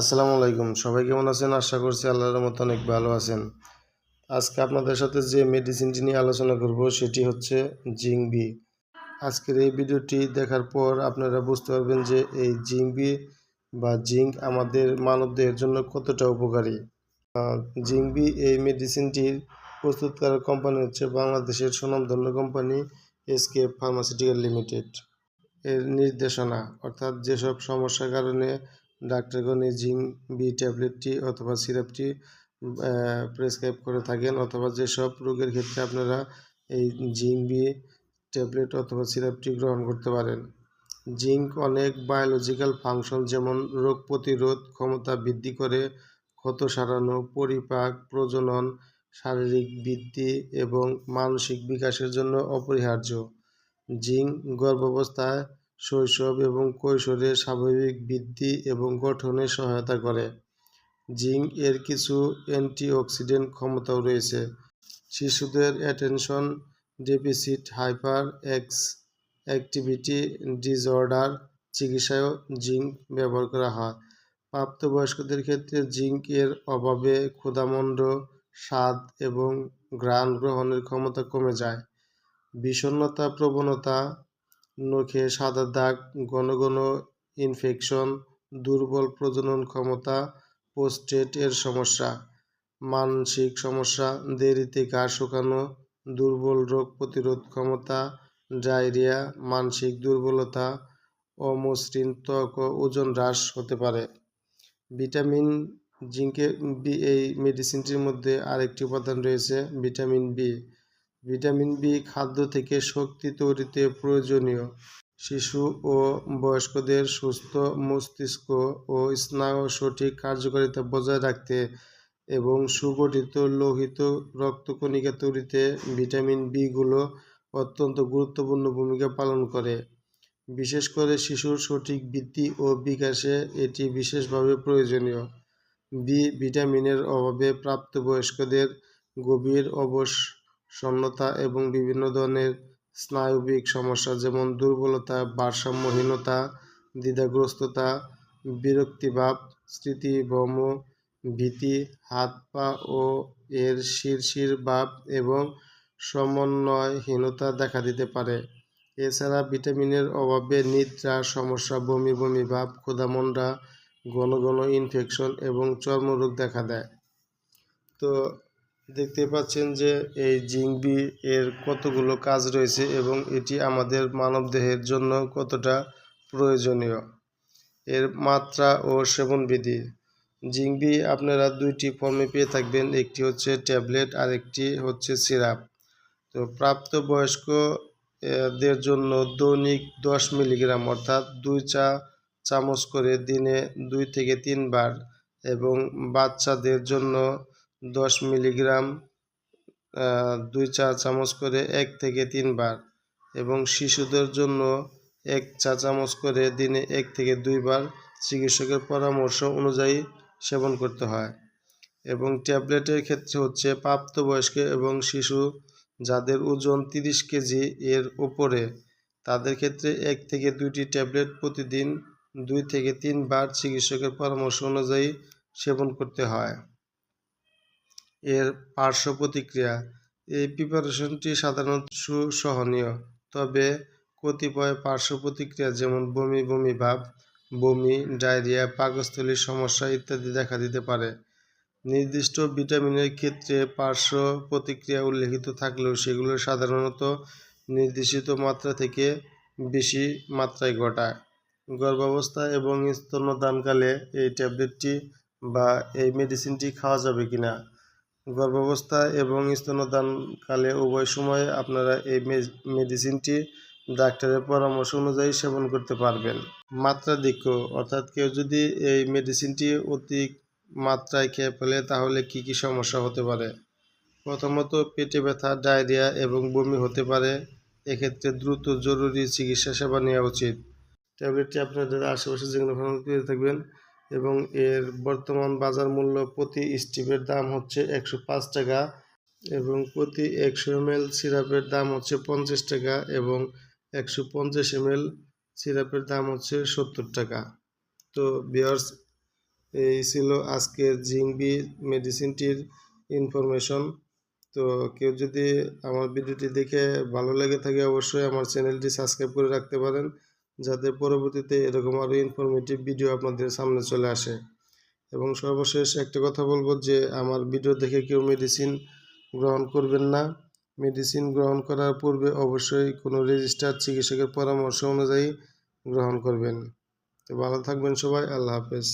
আসসালামু আলাইকুম। সবাই কেমন আছেন? আশা করছি আল্লাহর মতো অনেক ভালো আছেন। আজকে আপনাদের সাথে যে মেডিসিনটি নিয়ে আলোচনা করব, সেটি হচ্ছে জিং বি আজকের এই ভিডিওটি দেখার পর আপনারা বুঝতে পারবেন যে এই জিং বি জিঙ্ক আমাদের মানবদেহের জন্য কতটা উপকারী। জিং বি এই মেডিসিনটির প্রস্তুতকারক কোম্পানি হচ্ছে বাংলাদেশের সুনামধন্য কোম্পানি এসকে ফার্মাসিউটিক্যাল লিমিটেড এর নির্দেশনা, অর্থাৎ যেসব সমস্যার কারণে ডাক্তারগণ জিঙ্ক, বি ট্যাবলেটটি অথবা সিরাপটি প্রেসক্রাইব করে থাকেন অথবা যেসব রোগের ক্ষেত্রে আপনারা এই জিঙ্ক, বি ট্যাবলেট অথবা সিরাপটি গ্রহণ করতে পারেন। জিঙ্ক অনেক বায়োলজিক্যাল ফাংশন যেমন রোগ প্রতিরোধ ক্ষমতা বৃদ্ধি করে, ক্ষত সারানো, পরিপাক, প্রজনন, শারীরিক বৃদ্ধি এবং মানসিক বিকাশের জন্য অপরিহার্য। জিঙ্ক গর্ভাবস্থায় শৈশব এবং কৈশোরে স্বাভাবিক বৃদ্ধি এবং গঠনে সহায়তা করে। জিঙ্ক এর কিছু অ্যান্টিঅক্সিডেন্ট ক্ষমতাও রয়েছে। শিশুদের attention deficit, hyper ex activity disorder চিকিৎসায়ও zinc ব্যবহার করা হয়। প্রাপ্তবয়স্কদের ক্ষেত্রে জিঙ্ক এর অভাবে ক্ষুধামণ্ড, স্বাদ এবং ঘ্রাণ গ্রহণের ক্ষমতা কমে যায়। বিষণ্ণতা, প্রবণতা নখে সাদা দাগ, ঘন ঘন ইনফেকশন দুর্বল প্রজনন ক্ষমতা পোস্টেট এর সমস্যা, মানসিক সমস্যা, দেরিতে গা শুকানো, দুর্বল রোগ প্রতিরোধ ক্ষমতা, ডায়রিয়া, মানসিক দুর্বলতা, অমসৃণ ত্বক ও ওজন হ্রাস হতে পারে। ভিটামিন জিঙ্কের বি, এই মেডিসিনটির মধ্যে আরেকটি উপাদান রয়েছে ভিটামিন বি। ভিটামিন বি খাদ্য থেকে শক্তি তৈরিতে প্রয়োজনীয়। শিশু ও বয়স্কদের সুস্থ মস্তিষ্ক ও স্নায়ু সঠিক কার্যকারিতা বজায় রাখতে এবং সুগঠিত লোহিত রক্তকণিকা তৈরিতে ভিটামিন বিগুলো অত্যন্ত গুরুত্বপূর্ণ ভূমিকা পালন করে। বিশেষ করে শিশুর সঠিক বৃদ্ধি ও বিকাশে এটি বিশেষভাবে প্রয়োজনীয়। বি ভিটামিনের অভাবে প্রাপ্তবয়স্কদের গভীর অবসন্নতা এবং বিভিন্ন ধরনের স্নায়বিক সমস্যা যেমন দুর্বলতা, ভারসাম্যহীনতা, দ্বিধাগ্রস্ততা, বিরক্তিভাব, স্মৃতিভ্রম, ভীতি, হাত পা ও এর শিরশির ভাব এবং সমন্বয়হীনতা দেখা দিতে পারে। এছাড়া ভিটামিনের অভাবে নিদ্রার সমস্যা, বমি বমি ভাব, ক্ষুধামন্ডা, ঘন ঘন ইনফেকশন এবং চর্মরোগ দেখা দেয়। তো দেখতে পাচ্ছেন যে এই জিংবি এর কতগুলো কাজ রয়েছে এবং এটি আমাদের মানবদেহের জন্য কতটা প্রয়োজনীয়। এর মাত্রা ও সেবনবিধি। জিংবি আপনারা দুইটি ফর্মে পেয়ে থাকবেন, একটি হচ্ছে ট্যাবলেট আর একটি হচ্ছে সিরাপ। তো প্রাপ্তবয়স্ক দের জন্য দৈনিক দশ মিলিগ্রাম, অর্থাৎ দুই চা চামচ করে দিনে দুই থেকে তিনবার এবং বাচ্চাদের জন্য দশ মিলিগ্রাম দুই চা চামচ করে এক থেকে তিনবার এবং শিশুদের জন্য এক চা চামচ করে দিনে এক থেকে দুইবার চিকিৎসকের পরামর্শ অনুযায়ী সেবন করতে হয় এবং ট্যাবলেটের ক্ষেত্রে হচ্ছে প্রাপ্তবয়স্ক এবং শিশু যাদের ওজন তিরিশ কেজি এর ওপরে তাদের ক্ষেত্রে এক থেকে দুইটি ট্যাবলেট প্রতিদিন দুই থেকে তিনবার চিকিৎসকের পরামর্শ অনুযায়ী সেবন করতে হয়। এর পার্শ্ব প্রতিক্রিয়া। এই প্রিপারেশনটি সাধারণত সুসহনীয়, তবে কতিপয় পার্শ্ব প্রতিক্রিয়া যেমন বমি বমি ভাব, বমি, ডায়রিয়া পাকস্থলীর সমস্যা ইত্যাদি দেখা দিতে পারে। নির্দিষ্ট ভিটামিনের ক্ষেত্রে পার্শ্ব প্রতিক্রিয়া উল্লেখিত থাকলেও সেগুলো সাধারণত নির্দেশিত মাত্রা থেকে বেশি মাত্রায় ঘটায়। গর্ভাবস্থা এবং স্তন্যদানকালে এই ট্যাবলেটটি বা এই মেডিসিনটি খাওয়া যাবে কিনা গর্ভাবস্থা এবং স্তনদানকালে উভয় সময়ে আপনারা এই মেডিসিনটি ডাক্তারের পরামর্শ অনুযায়ী সেবন করতে পারবেন। মাত্রাধিক্য, অর্থাৎ কেউ যদি এই মেডিসিনটি অতি মাত্রায় খেয়ে ফেলে তাহলে কি কি সমস্যা হতে পারে? প্রথমত পেটে ব্যথা, ডায়রিয়া এবং বমি হতে পারে। এক্ষেত্রে দ্রুত জরুরি চিকিৎসা সেবা নেওয়া উচিত। ট্যাবলেটটি আপনাদের আশেপাশে যেগুলো থাকবেন এবং এর বর্তমান বাজার মূল্য প্রতি স্টিপের দাম হচ্ছে একশো পাঁচ টাকা এবং প্রতি একশো এমএল সিরাপের দাম হচ্ছে পঞ্চাশ টাকা এবং একশো পঞ্চাশ এমএল সিরাপের দাম হচ্ছে সত্তর টাকা। তো বিয়ার্স এই ছিল আজকের জিংবি মেডিসিনটির ইনফরমেশন। তো কেউ যদি আমার ভিডিওটি দেখে ভালো লেগে থাকে, অবশ্যই আমার চ্যানেলটি সাবস্ক্রাইব করে রাখতে পারেন। যাতে পরবর্তীতে এরকম আরও ইনফরমেটিভ ভিডিও আপনাদের সামনে চলে আসে। এবং সর্বশেষ একটা কথা বলব যে, আমার ভিডিও দেখে কেউ মেডিসিন গ্রহণ করবেন না। মেডিসিন গ্রহণ করার পূর্বে অবশ্যই কোনো রেজিস্টার চিকিৎসকের পরামর্শ অনুযায়ী গ্রহণ করবেন। তো ভালো থাকবেন সবাই, আল্লাহ হাফেজ।